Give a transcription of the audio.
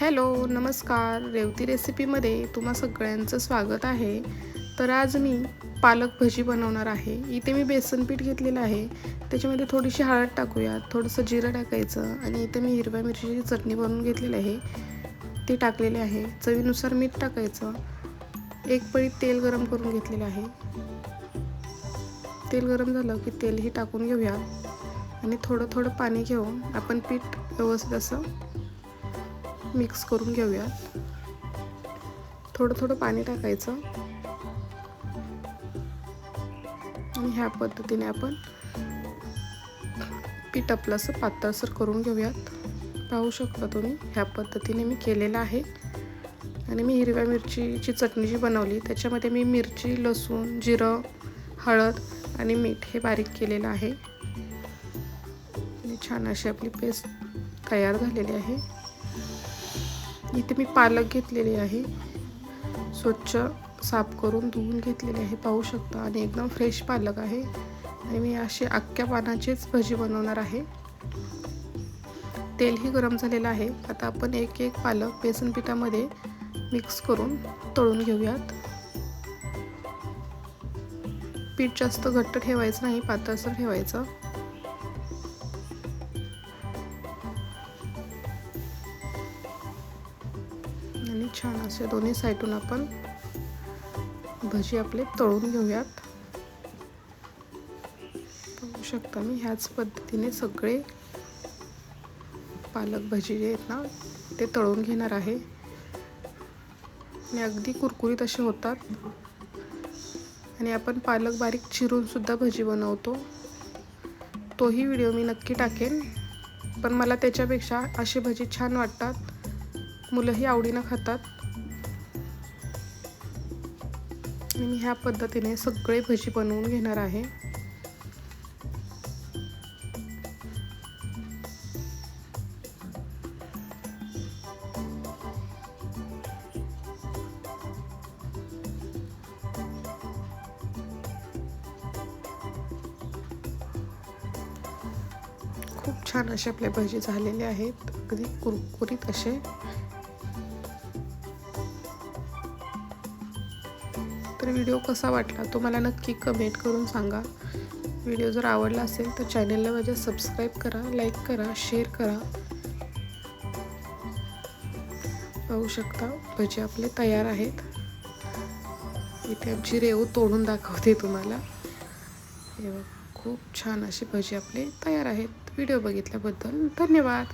Hello नमस्कार. रेवती रेसिपीमध्ये तुम्हा सगळ्यांचं स्वागत आहे. तर आज मी पालक भजी बनवणार आहे. इथे मी बेसन पीठ घेतलेलं आहे. त्याच्यामध्ये थोडीशी हळद टाकूयात थोडंसं जिरं टाकायचं आणि इथे मी हिरव्या मिरचीची चटणी बनवून घेतलेली आहे. ती टाकलेली आहे. चवीनुसार मीठ टाकायचं. एक पळी तेल गरम करून घेतलेलं आहे. तेल गरम झालं की तेलही टाकून घेऊया. आणि थोडं थोडं पाणी घेऊन आपण पीठ व्यवस्थित असं मिक्स करून घेऊया थोडं थोडं पाणी टाकायचं. आणि ह्या पद्धतीने आपण पीठ आपलं असं पातळसर करून घेऊयात. पाहू शकता तुम्ही ह्या पद्धतीने मी केलेलं आहे. आणि मी हिरव्या मिरचीची चटणी जी बनवली त्याच्यामध्ये मी मिरची लसूण जिरं हळद आणि मीठ हे बारीक केलेलं आहे. आणि छान अशी आपली पेस्ट तयार झालेली आहे. इथे मी पालक घेतलेली आहे. स्वच्छ साफ करून धुवून घेतलेली आहे. पाहू शकता. आणि एकदम फ्रेश पालक आहे. आणि मी अशी अख्ख्या पानाचीच भजी बनवणार आहे. तेलही गरम झालेलं आहे. आता आपण एक एक पालक बेसन पिठामध्ये मिक्स करून तळून घेऊयात. पीठ जास्त घट्ट ठेवायचं नाही पातळसर ठेवायचं. आणि छान असे दोन्ही साईडून आपण भजी आपले तळून घेऊयात. पाहू शकता मी ह्याच पद्धतीने सगळे पालक भजी जे आहेत ना ते तळून घेणार आहे. आणि अगदी कुरकुरीत असे होतात. आणि आपण पालक बारीक चिरूनसुद्धा भजी बनवतो. तोही व्हिडिओ मी नक्की टाकेन. पण मला त्याच्यापेक्षा अशी भजी छान वाटतात. मुलंही आवडीनं खातात. आणि मी ह्या पद्धतीने सगळे भजी बनवून घेणार आहे. खूप छान असे आपले भजी झालेले आहेत. अगदी कुरकुरीत असे. तर व्हिडिओ कसा वाटला तो मला नक्की कमेंट करून सांगा. व्हिडिओ जर आवडला असेल तर चॅनलला माझ्या सबस्क्राईब करा लाईक करा शेअर करा. पाहू शकता भजी आपले तयार आहेत. इथे आमची रेव तोडून दाखवते तुम्हाला. हे खूप छान अशी भजी आपले तयार आहेत. व्हिडिओ बघितल्याबद्दल धन्यवाद.